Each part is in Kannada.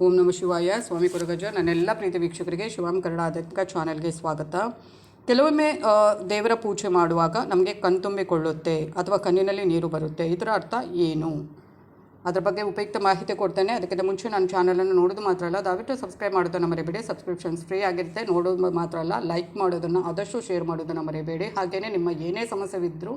ಓಂ ನಮ ಶಿವಾಯ. ಸ್ವಾಮಿ ಕುರುಗಜ ನನ್ನೆಲ್ಲ ಪ್ರೀತಿ ವೀಕ್ಷಕರಿಗೆ ಶಿವಂ ಕನ್ನಡ ಆಧ್ಯಾತ್ಮಿಕ ಚಾನೆಲ್ಗೆ ಸ್ವಾಗತ. ಕೆಲವೊಮ್ಮೆ ದೇವರ ಪೂಜೆ ಮಾಡುವಾಗ ನಮಗೆ ಕಣ್ತುಂಬಿಕೊಳ್ಳುತ್ತೆ ಅಥವಾ ಕಣ್ಣಿನಲ್ಲಿ ನೀರು ಬರುತ್ತೆ. ಇದರ ಅರ್ಥ ಏನು? ಅದರ ಬಗ್ಗೆ ಉಪಯುಕ್ತ ಮಾಹಿತಿ ಕೊಡ್ತೇನೆ. ಅದಕ್ಕಿಂತ ಮುಂಚೆ ನಾನು ಚಾನಲನ್ನು ನೋಡೋದು ಮಾತ್ರ ಅಲ್ಲ, ದಯವಿಟ್ಟು ಸಬ್ಸ್ಕ್ರೈಬ್ ಮಾಡೋದನ್ನು ಮರಿಬೇಡಿ. ಸಬ್ಸ್ಕ್ರಿಪ್ಷನ್ಸ್ ಫ್ರೀ ಆಗಿರುತ್ತೆ. ನೋಡೋದು ಮಾತ್ರ ಅಲ್ಲ, ಲೈಕ್ ಮಾಡೋದನ್ನು, ಆದಷ್ಟು ಶೇರ್ ಮಾಡೋದನ್ನು ಮರಿಬೇಡಿ. ಹಾಗೆಯೇ ನಿಮ್ಮ ಏನೇ ಸಮಸ್ಯೆವಿದ್ದರೂ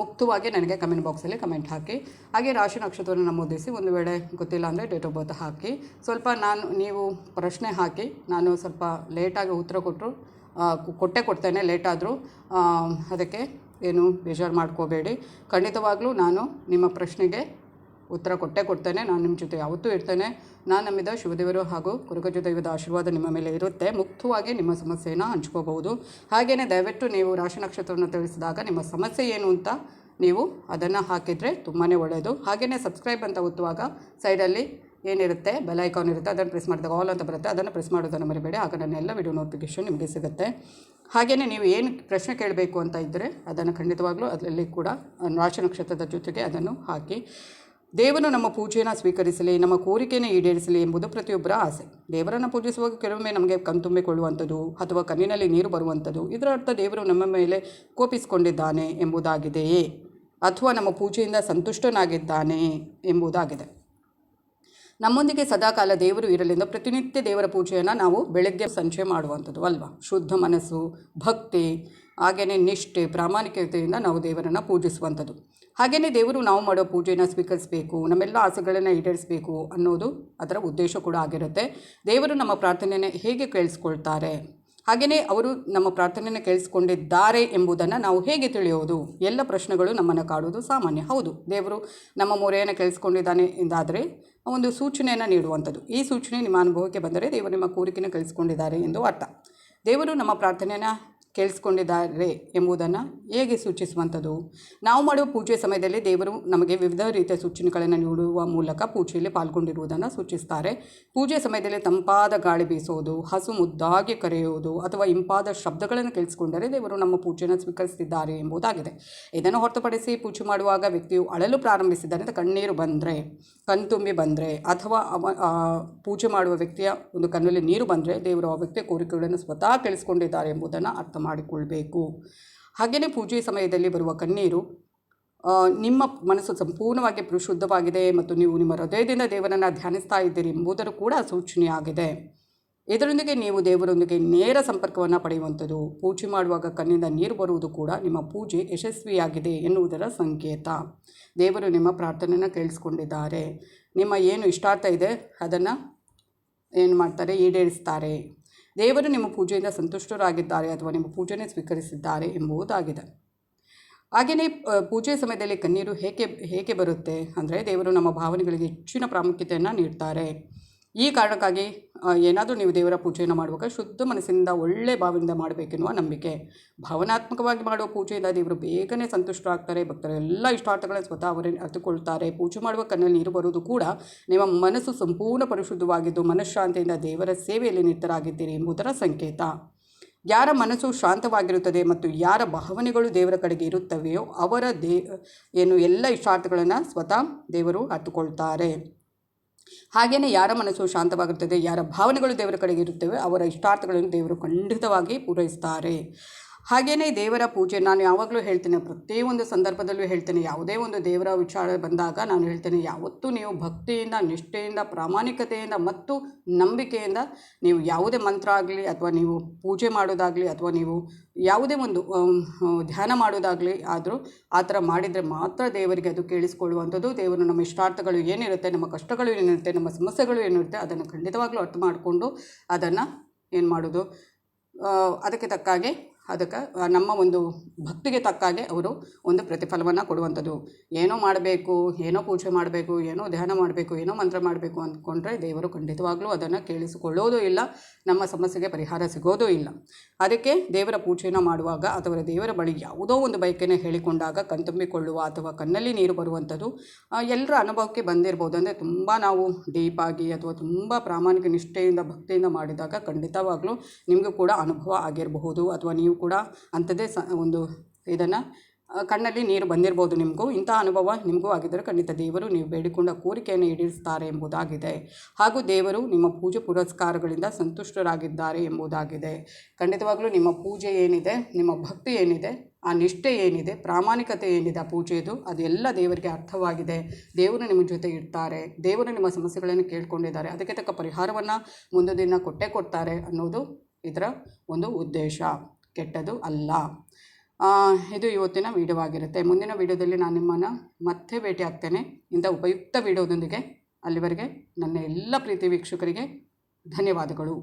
ಮುಕ್ತವಾಗಿ ನನಗೆ ಕಮೆಂಟ್ ಬಾಕ್ಸಲ್ಲಿ ಕಮೆಂಟ್ ಹಾಕಿ. ಹಾಗೆ ರಾಶಿ ನಕ್ಷತ್ರವನ್ನು ನಮೂದಿಸಿ ಒಂದು ವೇಳೆ ಗೊತ್ತಿಲ್ಲ ಅಂದರೆ ಡೇಟ್ ಆಫ್ ಬರ್ತ್ ಹಾಕಿ. ಸ್ವಲ್ಪ ನಾನು, ನೀವು ಪ್ರಶ್ನೆ ಹಾಕಿ, ನಾನು ಸ್ವಲ್ಪ ಲೇಟಾಗಿ ಉತ್ತರ ಕೊಟ್ಟರು ಕೊಟ್ಟೆ ಕೊಡ್ತೇನೆ ಲೇಟಾದರೂ ಅದಕ್ಕೆ ಏನು ಬೇಜಾರು ಮಾಡ್ಕೋಬೇಡಿ. ಖಂಡಿತವಾಗ್ಲೂ ನಾನು ನಿಮ್ಮ ಪ್ರಶ್ನೆಗೆ ಉತ್ತರ ಕೊಟ್ಟೇ ಕೊಡ್ತೇನೆ. ನಾನು ನಿಮ್ಮ ಜೊತೆ ಯಾವತ್ತೂ ಇರ್ತೇನೆ. ನಾನು ನಮ್ಮಿದ ಶಿವದೇವರು ಹಾಗೂ ದೈವದ ಆಶೀರ್ವಾದ ನಿಮ್ಮ ಮೇಲೆ ಇರುತ್ತೆ. ಮುಕ್ತವಾಗಿ ನಿಮ್ಮ ಸಮಸ್ಯೆಯನ್ನು ಹಂಚ್ಕೋಬಹುದು. ಹಾಗೆಯೇ ದಯವಿಟ್ಟು ನೀವು ರಾಶಿ ನಕ್ಷತ್ರವನ್ನು ತಿಳಿಸಿದಾಗ ನಿಮ್ಮ ಸಮಸ್ಯೆ ಏನು ಅಂತ ನೀವು ಅದನ್ನು ಹಾಕಿದರೆ ತುಂಬಾ ಒಳ್ಳೆಯದು. ಹಾಗೆಯೇ ಸಬ್ಸ್ಕ್ರೈಬ್ ಅಂತ ಒತ್ತುವಾಗ ಸೈಡಲ್ಲಿ ಏನಿರುತ್ತೆ, ಬೆಲ್ ಐಕಾನ್ ಇರುತ್ತೆ, ಅದನ್ನು ಪ್ರೆಸ್ ಮಾಡಿದಾಗ ಆಲ್ ಅಂತ ಬರುತ್ತೆ, ಅದನ್ನು ಪ್ರೆಸ್ ಮಾಡೋದನ್ನು ಮರಿಬೇಡಿ. ಆಗ ನನ್ನ ಎಲ್ಲ ವಿಡಿಯೋ ನೋಟಿಫಿಕೇಷನ್ ನಿಮಗೆ ಸಿಗುತ್ತೆ. ಹಾಗೆಯೇ ನೀವು ಏನು ಪ್ರಶ್ನೆ ಕೇಳಬೇಕು ಅಂತ ಇದ್ದರೆ ಅದನ್ನು ಖಂಡಿತವಾಗ್ಲೂ ಅದರಲ್ಲಿ ಕೂಡ ರಾಶಿ ನಕ್ಷತ್ರದ ಜೊತೆಗೆ ಅದನ್ನು ಹಾಕಿ. ದೇವರು ನಮ್ಮ ಪೂಜೆಯನ್ನು ಸ್ವೀಕರಿಸಲಿ, ನಮ್ಮ ಕೋರಿಕೆಯನ್ನು ಈಡೇರಿಸಲಿ ಎಂಬುದು ಪ್ರತಿಯೊಬ್ಬರ ಆಸೆ. ದೇವರನ್ನು ಪೂಜಿಸುವಾಗ ಕೆಲವೊಮ್ಮೆ ನಮಗೆ ಕಣ್ತುಂಬಿಕೊಳ್ಳುವಂಥದ್ದು ಅಥವಾ ಕಣ್ಣಿನಲ್ಲಿ ನೀರು ಬರುವಂಥದ್ದು, ಇದರ ಅರ್ಥ ದೇವರು ನಮ್ಮ ಮೇಲೆ ಕೋಪಿಸಿಕೊಂಡಿದ್ದಾನೆ ಎಂಬುದಾಗಿದೆಯೇ? ಅಥವಾ ನಮ್ಮ ಪೂಜೆಯಿಂದ ಸಂತುಷ್ಟನಾಗಿದ್ದಾನೆ ಎಂಬುದಾಗಿದೆ. ನಮ್ಮೊಂದಿಗೆ ಸದಾಕಾಲ ದೇವರು ಇರಲಿಂದ ಪ್ರತಿನಿತ್ಯ ದೇವರ ಪೂಜೆಯನ್ನು ನಾವು ಬೆಳಗ್ಗೆ ಸಂಜೆ ಮಾಡುವಂಥದ್ದು ಅಲ್ವಾ? ಶುದ್ಧ ಮನಸ್ಸು, ಭಕ್ತಿ, ಹಾಗೆಯೇ ನಿಷ್ಠೆ, ಪ್ರಾಮಾಣಿಕತೆಯಿಂದ ನಾವು ದೇವರನ್ನು ಪೂಜಿಸುವಂಥದ್ದು. ಹಾಗೆಯೇ ದೇವರು ನಾವು ಮಾಡೋ ಪೂಜೆಯನ್ನು ಸ್ವೀಕರಿಸಬೇಕು, ನಮ್ಮೆಲ್ಲ ಆಸೆಗಳನ್ನು ಈಡೇರಿಸಬೇಕು ಅನ್ನೋದು ಅದರ ಉದ್ದೇಶ ಕೂಡ ಆಗಿರುತ್ತೆ. ದೇವರು ನಮ್ಮ ಪ್ರಾರ್ಥನೆಯನ್ನು ಹೇಗೆ ಕೇಳಿಸ್ಕೊಳ್ತಾರೆ? ಹಾಗೆಯೇ ಅವರು ನಮ್ಮ ಪ್ರಾರ್ಥನೆಯನ್ನು ಕೇಳಿಸ್ಕೊಂಡಿದ್ದಾರೆ ಎಂಬುದನ್ನು ನಾವು ಹೇಗೆ ತಿಳಿಯೋದು? ಎಲ್ಲ ಪ್ರಶ್ನೆಗಳು ನಮ್ಮನ್ನು ಕಾಡುವುದು ಸಾಮಾನ್ಯ. ಹೌದು, ದೇವರು ನಮ್ಮ ಮೊರೆಯನ್ನು ಕೇಳಿಸ್ಕೊಂಡಿದ್ದಾನೆ ಎಂದಾದರೆ ಒಂದು ಸೂಚನೆಯನ್ನು ನೀಡುವಂಥದ್ದು. ಈ ಸೂಚನೆ ನಿಮ್ಮ ಅನುಭವಕ್ಕೆ ಬಂದರೆ ದೇವರು ನಿಮ್ಮ ಕೋರಿಕೆಯನ್ನು ಕಳಿಸ್ಕೊಂಡಿದ್ದಾರೆ ಎಂದು ಅರ್ಥ. ದೇವರು ನಮ್ಮ ಪ್ರಾರ್ಥನೆಯನ್ನು ಕೇಳಿಸ್ಕೊಂಡಿದ್ದಾರೆ ಎಂಬುದನ್ನು ಹೇಗೆ ಸೂಚಿಸುವಂಥದ್ದು? ನಾವು ಮಾಡುವ ಪೂಜೆ ಸಮಯದಲ್ಲಿ ದೇವರು ನಮಗೆ ವಿವಿಧ ರೀತಿಯ ಸೂಚನೆಗಳನ್ನು ನೀಡುವ ಮೂಲಕ ಪೂಜೆಯಲ್ಲಿ ಪಾಲ್ಗೊಂಡಿರುವುದನ್ನು ಸೂಚಿಸ್ತಾರೆ. ಪೂಜೆ ಸಮಯದಲ್ಲಿ ತಂಪಾದ ಗಾಳಿ ಬೀಸೋದು ಹಸು ಮುದ್ದಾಗಿ ಕರೆಯುವುದು ಅಥವಾ ಇಂಪಾದ ಶಬ್ದಗಳನ್ನು ಕೇಳಿಸಿಕೊಂಡರೆ ದೇವರು ನಮ್ಮ ಪೂಜೆಯನ್ನು ಸ್ವೀಕರಿಸಿದ್ದಾರೆ ಎಂಬುದಾಗಿದೆ. ಇದನ್ನು ಹೊರತುಪಡಿಸಿ ಪೂಜೆ ಮಾಡುವಾಗ ವ್ಯಕ್ತಿಯು ಅಳಲು ಪ್ರಾರಂಭಿಸಿದರೆ ಅಂತ ಕಣ್ಣೀರು ಬಂದರೆ ಕಣ್ತುಂಬಿ ಬಂದರೆ ಅಥವಾ ಅವ ಪೂಜೆ ಮಾಡುವ ವ್ಯಕ್ತಿಯ ಒಂದು ಕಣ್ಣಲ್ಲಿ ನೀರು ಬಂದರೆ ದೇವರು ಆ ವ್ಯಕ್ತಿಯ ಕೋರಿಕೆಗಳನ್ನು ಸ್ವತಃ ಕೇಳಿಸ್ಕೊಂಡಿದ್ದಾರೆ ಎಂಬುದನ್ನು ಅರ್ಥ ಮಾಡಿಕೊಳ್ಬೇಕು. ಹಾಗೆಯೇ ಪೂಜೆ ಸಮಯದಲ್ಲಿ ಬರುವ ಕಣ್ಣೀರು ನಿಮ್ಮ ಮನಸ್ಸು ಸಂಪೂರ್ಣವಾಗಿ ಪರಿಶುದ್ಧವಾಗಿದೆ ಮತ್ತು ನೀವು ನಿಮ್ಮ ಹೃದಯದಿಂದ ದೇವರನ್ನು ಧ್ಯಾನಿಸ್ತಾ ಇದ್ದೀರಿ ಎಂಬುದರ ಕೂಡ ಸೂಚನೆಯಾಗಿದೆ. ಇದರೊಂದಿಗೆ ನೀವು ದೇವರೊಂದಿಗೆ ನೇರ ಸಂಪರ್ಕವನ್ನು ಪಡೆಯುವಂಥದ್ದು, ಪೂಜೆ ಮಾಡುವಾಗ ಕಣ್ಣಿಂದ ನೀರು ಬರುವುದು ಕೂಡ ನಿಮ್ಮ ಪೂಜೆ ಯಶಸ್ವಿಯಾಗಿದೆ ಎನ್ನುವುದರ ಸಂಕೇತ. ದೇವರು ನಿಮ್ಮ ಪ್ರಾರ್ಥನೆಯನ್ನು ಕೇಳಿಸ್ಕೊಂಡಿದ್ದಾರೆ. ನಿಮ್ಮ ಏನು ಇಷ್ಟಾರ್ಥ ಇದೆ ಅದನ್ನು ಏನು ಮಾಡ್ತಾರೆ ಈಡೇರಿಸ್ತಾರೆ. ದೇವರು ನಿಮ್ಮ ಪೂಜೆಯಿಂದ ಸಂತುಷ್ಟರಾಗಿದ್ದಾರೆ ಅಥವಾ ನಿಮ್ಮ ಪೂಜೆಯನ್ನು ಸ್ವೀಕರಿಸಿದ್ದಾರೆ ಎಂಬುದಾಗಿದೆ. ಹಾಗೆಯೇ ಪೂಜೆ ಸಮಯದಲ್ಲಿ ಕಣ್ಣೀರು ಹೇಗೆ ಹೇಗೆ ಬರುತ್ತೆ? ಅಂದರೆ ದೇವರು ನಮ್ಮ ಭಾವನೆಗಳಿಗೆ ಹೆಚ್ಚಿನ ಪ್ರಾಮುಖ್ಯತೆಯನ್ನು ನೀಡ್ತಾರೆ. ಈ ಕಾರಣಕ್ಕಾಗಿ ಏನಾದರೂ ನೀವು ದೇವರ ಪೂಜೆಯನ್ನು ಮಾಡುವಾಗ ಶುದ್ಧ ಮನಸ್ಸಿನಿಂದ ಒಳ್ಳೆ ಭಾವದಿಂದ ಮಾಡಬೇಕೆನ್ನುವ ನಂಬಿಕೆ. ಭಾವನಾತ್ಮಕವಾಗಿ ಮಾಡುವ ಪೂಜೆಯಿಂದ ದೇವರು ಬೇಗನೆ ಸಂತುಷ್ಟರಾಗ್ತಾರೆ ಭಕ್ತರ ಎಲ್ಲ ಇಷ್ಟಾರ್ಥಗಳನ್ನು ಸ್ವತಃ ಅವರೇ ಅರ್ಥಕೊಳ್ತಾರೆ ಪೂಜೆ ಮಾಡುವ ಕಣ್ಣಲ್ಲಿ ನೀರು ಬರುವುದು ಕೂಡ ನಿಮ್ಮ ಮನಸ್ಸು ಸಂಪೂರ್ಣ ಪರಿಶುದ್ಧವಾಗಿದ್ದು, ಮನಃಶಾಂತಿಯಿಂದ ದೇವರ ಸೇವೆಯಲ್ಲಿ ನಿರತರಾಗಿದ್ದೀರಿ ಎಂಬುದರ ಸಂಕೇತ. ಯಾರ ಮನಸ್ಸು ಶಾಂತವಾಗಿರುತ್ತದೆ ಮತ್ತು ಯಾರ ಭಾವನೆಗಳು ದೇವರ ಕಡೆಗೆ ಇರುತ್ತವೆಯೋ ಅವರ ದೇ, ಏನು ಎಲ್ಲ ಇಷ್ಟಾರ್ಥಗಳನ್ನು ಸ್ವತಃ ದೇವರು ಅರ್ಥಕೊಳ್ತಾರೆ ಹಾಗೆಯೇ ಯಾರ ಮನಸ್ಸು ಶಾಂತವಾಗಿರ್ತದೆ ಯಾರ ಭಾವನೆಗಳು ದೇವರ ಕಡೆಗೆ ಇರುತ್ತವೆ ಅವರ ಇಷ್ಟಾರ್ಥಗಳನ್ನು ದೇವರು ಖಂಡಿತವಾಗಿ ಪೂರೈಸ್ತಾರೆ. ಹಾಗೆಯೇ ದೇವರ ಪೂಜೆ, ನಾನು ಯಾವಾಗಲೂ ಹೇಳ್ತೇನೆ ಪ್ರತಿಯೊಂದು ಸಂದರ್ಭದಲ್ಲೂ ಹೇಳ್ತೇನೆ, ಯಾವುದೇ ಒಂದು ದೇವರ ವಿಚಾರ ಬಂದಾಗ ನಾನು ಹೇಳ್ತೇನೆ, ಯಾವತ್ತೂ ನೀವು ಭಕ್ತಿಯಿಂದ, ನಿಷ್ಠೆಯಿಂದ, ಪ್ರಾಮಾಣಿಕತೆಯಿಂದ ಮತ್ತು ನಂಬಿಕೆಯಿಂದ ನೀವು ಯಾವುದೇ ಮಂತ್ರ ಆಗಲಿ ಅಥವಾ ನೀವು ಪೂಜೆ ಮಾಡೋದಾಗಲಿ ಅಥವಾ ನೀವು ಯಾವುದೇ ಒಂದು ಧ್ಯಾನ ಮಾಡೋದಾಗಲಿ ಆದರೂ ಆ ಥರ ಮಾಡಿದರೆ ಮಾತ್ರ ದೇವರಿಗೆ ಅದು ಕೇಳಿಸ್ಕೊಳ್ಳುವಂಥದ್ದು. ದೇವರು ನಮ್ಮ ಇಷ್ಟಾರ್ಥಗಳು ಏನಿರುತ್ತೆ, ನಮ್ಮ ಕಷ್ಟಗಳು ಏನಿರುತ್ತೆ, ನಮ್ಮ ಸಮಸ್ಯೆಗಳು ಏನಿರುತ್ತೆ ಅದನ್ನು ಖಂಡಿತವಾಗ್ಲೂ ಅರ್ಥ ಮಾಡಿಕೊಂಡು ಅದನ್ನು ಏನು ಮಾಡೋದು ಅದಕ್ಕೆ ತಕ್ಕಾಗೆ ಅದಕ್ಕೆ ನಮ್ಮ ಒಂದು ಭಕ್ತಿಗೆ ತಕ್ಕ ಹಾಗೆ ಅವರು ಒಂದು ಪ್ರತಿಫಲವನ್ನು ಕೊಡುವಂಥದ್ದು. ಏನೋ ಮಾಡಬೇಕು, ಏನೋ ಪೂಜೆ ಮಾಡಬೇಕು, ಏನೋ ಧ್ಯಾನ ಮಾಡಬೇಕು, ಏನೋ ಮಂತ್ರ ಮಾಡಬೇಕು ಅಂದ್ಕೊಂಡ್ರೆ ದೇವರು ಖಂಡಿತವಾಗಲೂ ಅದನ್ನು ಕೇಳಿಸಿಕೊಳ್ಳೋದು ಇಲ್ಲ, ನಮ್ಮ ಸಮಸ್ಯೆಗೆ ಪರಿಹಾರ ಸಿಗೋದೂ ಇಲ್ಲ. ಅದಕ್ಕೆ ದೇವರ ಪೂಜೆಯನ್ನು ಮಾಡುವಾಗ ಅಥವಾ ದೇವರ ಬಳಿ ಯಾವುದೋ ಒಂದು ಬೈಕನ್ನು ಹೇಳಿಕೊಂಡಾಗ ಕಣ್ತುಂಬಿಕೊಳ್ಳುವ ಅಥವಾ ಕಣ್ಣಲ್ಲಿ ನೀರು ಬರುವಂಥದ್ದು ಎಲ್ಲರ ಅನುಭವಕ್ಕೆ ಬಂದಿರ್ಬೋದು. ಅಂದರೆ ತುಂಬ ನಾವು ಡೀಪಾಗಿ ಅಥವಾ ತುಂಬ ಪ್ರಾಮಾಣಿಕ ನಿಷ್ಠೆಯಿಂದ ಭಕ್ತಿಯಿಂದ ಮಾಡಿದಾಗ ಖಂಡಿತವಾಗ್ಲೂ ನಿಮಗೂ ಕೂಡ ಅನುಭವ ಆಗಿರಬಹುದು. ಅಥವಾ ನೀವು ಕೂಡ ಅಂಥದ್ದೇ ಸ, ಒಂದು ಇದನ್ನು ಕಣ್ಣಲ್ಲಿ ನೀರು ಬಂದಿರ್ಬೋದು ನಿಮಗೂ. ಇಂಥ ಅನುಭವ ನಿಮಗೂ ಆಗಿದ್ದರೆ ಖಂಡಿತ ದೇವರು ನೀವು ಬೇಡಿಕೊಂಡ ಕೋರಿಕೆಯನ್ನು ಈಡೇರಿಸ್ತಾರೆ ಎಂಬುದಾಗಿದೆ. ಹಾಗೂ ದೇವರು ನಿಮ್ಮ ಪೂಜೆ ಪುರಸ್ಕಾರಗಳಿಂದ ಸಂತುಷ್ಟರಾಗಿದ್ದಾರೆ ಎಂಬುದಾಗಿದೆ. ಖಂಡಿತವಾಗಲೂ ನಿಮ್ಮ ಪೂಜೆ ಏನಿದೆ, ನಿಮ್ಮ ಭಕ್ತಿ ಏನಿದೆ, ಆ ನಿಷ್ಠೆ ಏನಿದೆ, ಪ್ರಾಮಾಣಿಕತೆ ಏನಿದೆ ಆ ಪೂಜೆಯದು ಅದೆಲ್ಲ ದೇವರಿಗೆ ಅರ್ಥವಾಗಿದೆ. ದೇವರು ನಿಮ್ಮ ಜೊತೆ ಇರ್ತಾರೆ. ದೇವರು ನಿಮ್ಮ ಸಮಸ್ಯೆಗಳನ್ನು ಕೇಳ್ಕೊಂಡಿದ್ದಾರೆ. ಅದಕ್ಕೆ ತಕ್ಕ ಪರಿಹಾರವನ್ನು ಮುಂದೆ ದಿನ ಕೊಟ್ಟೇ ಕೊಡ್ತಾರೆ ಅನ್ನೋದು ಇದರ ಒಂದು ಉದ್ದೇಶ. ಕೆಟ್ಟದು ಅಲ್ಲ. ಇದು ಇವತ್ತಿನ ವಿಡಿಯೋವಾಗಿರುತ್ತೆ. ಮುಂದಿನ ವಿಡಿಯೋದಲ್ಲಿ ನಾನು ನಿಮ್ಮನ್ನು ಮತ್ತೆ ಭೇಟಿ ಆಗ್ತೇನೆ. ಇಂಥ ಉಪಯುಕ್ತ ವೀಡಿಯೋದೊಂದಿಗೆ ಅಲ್ಲಿವರೆಗೆ ನನ್ನ ಎಲ್ಲ ಪ್ರೀತಿ ವೀಕ್ಷಕರಿಗೆ ಧನ್ಯವಾದಗಳು.